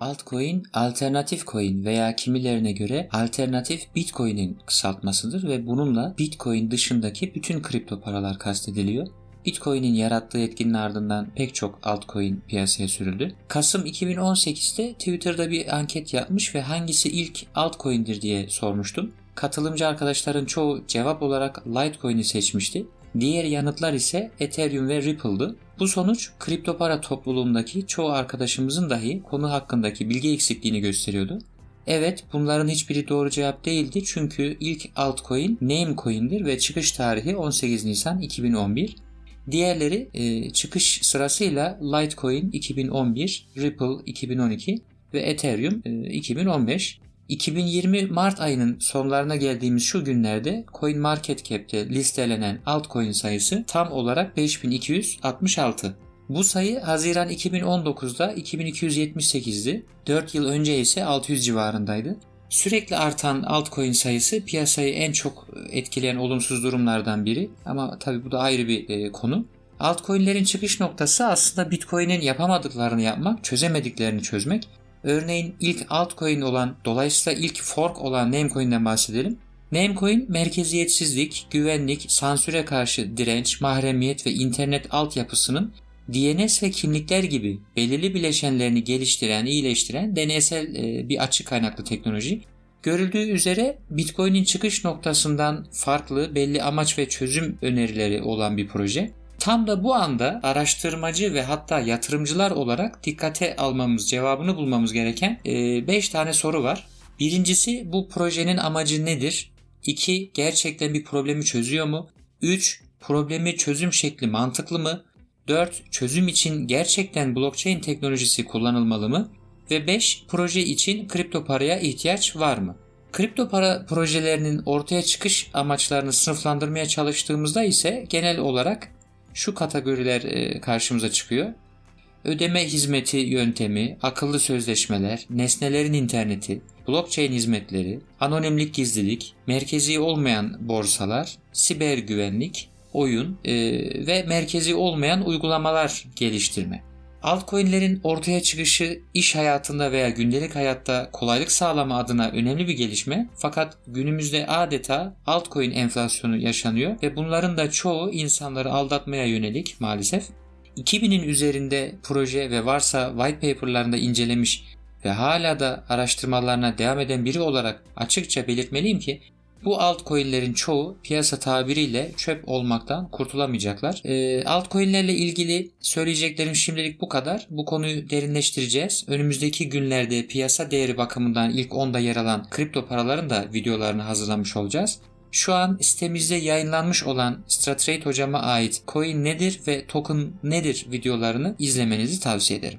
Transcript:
Altcoin, alternatif coin veya kimilerine göre alternatif Bitcoin'in kısaltmasıdır ve bununla Bitcoin dışındaki bütün kripto paralar kastediliyor. Bitcoin'in yarattığı etkinin ardından pek çok altcoin piyasaya sürüldü. Kasım 2018'de Twitter'da bir anket yapmış ve hangisi ilk altcoin'dir diye sormuştum. Katılımcı arkadaşların çoğu cevap olarak Litecoin'i seçmişti. Diğer yanıtlar ise Ethereum ve Ripple'dı. Bu sonuç kripto para topluluğundaki çoğu arkadaşımızın dahi konu hakkındaki bilgi eksikliğini gösteriyordu. Evet bunların hiçbiri doğru cevap değildi çünkü ilk altcoin Namecoin'dir ve çıkış tarihi 18 Nisan 2011. Diğerleri e, çıkış sırasıyla Litecoin 2011, Ripple 2012 ve Ethereum e, 2015. 2020 Mart ayının sonlarına geldiğimiz şu günlerde CoinMarketCap'te listelenen altcoin sayısı tam olarak 5266. Bu sayı Haziran 2019'da 2278'di. 4 yıl önce ise 600 civarındaydı. Sürekli artan altcoin sayısı piyasayı en çok etkileyen olumsuz durumlardan biri ama tabi bu da ayrı bir e, konu. Altcoin'lerin çıkış noktası aslında Bitcoin'in yapamadıklarını yapmak, çözemediklerini çözmek. Örneğin ilk altcoin olan, dolayısıyla ilk fork olan Namecoin'den bahsedelim. Namecoin merkeziyetsizlik, güvenlik, sansüre karşı direnç, mahremiyet ve internet altyapısının DNS ve kimlikler gibi belirli bileşenlerini geliştiren, iyileştiren deneysel e, bir açık kaynaklı teknoloji. Görüldüğü üzere Bitcoin'in çıkış noktasından farklı belli amaç ve çözüm önerileri olan bir proje. Tam da bu anda araştırmacı ve hatta yatırımcılar olarak dikkate almamız, cevabını bulmamız gereken 5 e, tane soru var. Birincisi bu projenin amacı nedir? 2. Gerçekten bir problemi çözüyor mu? 3. Problemi çözüm şekli mantıklı mı? 4. Çözüm için gerçekten blockchain teknolojisi kullanılmalı mı? Ve 5. Proje için kripto paraya ihtiyaç var mı? Kripto para projelerinin ortaya çıkış amaçlarını sınıflandırmaya çalıştığımızda ise genel olarak şu kategoriler e, karşımıza çıkıyor. Ödeme hizmeti yöntemi, akıllı sözleşmeler, nesnelerin interneti, blockchain hizmetleri, anonimlik gizlilik, merkezi olmayan borsalar, siber güvenlik, oyun e, ve merkezi olmayan uygulamalar geliştirme. Altcoin'lerin ortaya çıkışı iş hayatında veya gündelik hayatta kolaylık sağlama adına önemli bir gelişme. Fakat günümüzde adeta altcoin enflasyonu yaşanıyor ve bunların da çoğu insanları aldatmaya yönelik maalesef. 2000'in üzerinde proje ve varsa white paper'larında incelemiş ve hala da araştırmalarına devam eden biri olarak açıkça belirtmeliyim ki bu altcoin'lerin çoğu piyasa tabiriyle çöp olmaktan kurtulamayacaklar. E, altcoin'lerle ilgili söyleyeceklerim şimdilik bu kadar. Bu konuyu derinleştireceğiz. Önümüzdeki günlerde piyasa değeri bakımından ilk 10'da yer alan kripto paraların da videolarını hazırlamış olacağız. Şu an sitemizde yayınlanmış olan Stratrade hocama ait coin nedir ve token nedir videolarını izlemenizi tavsiye ederim.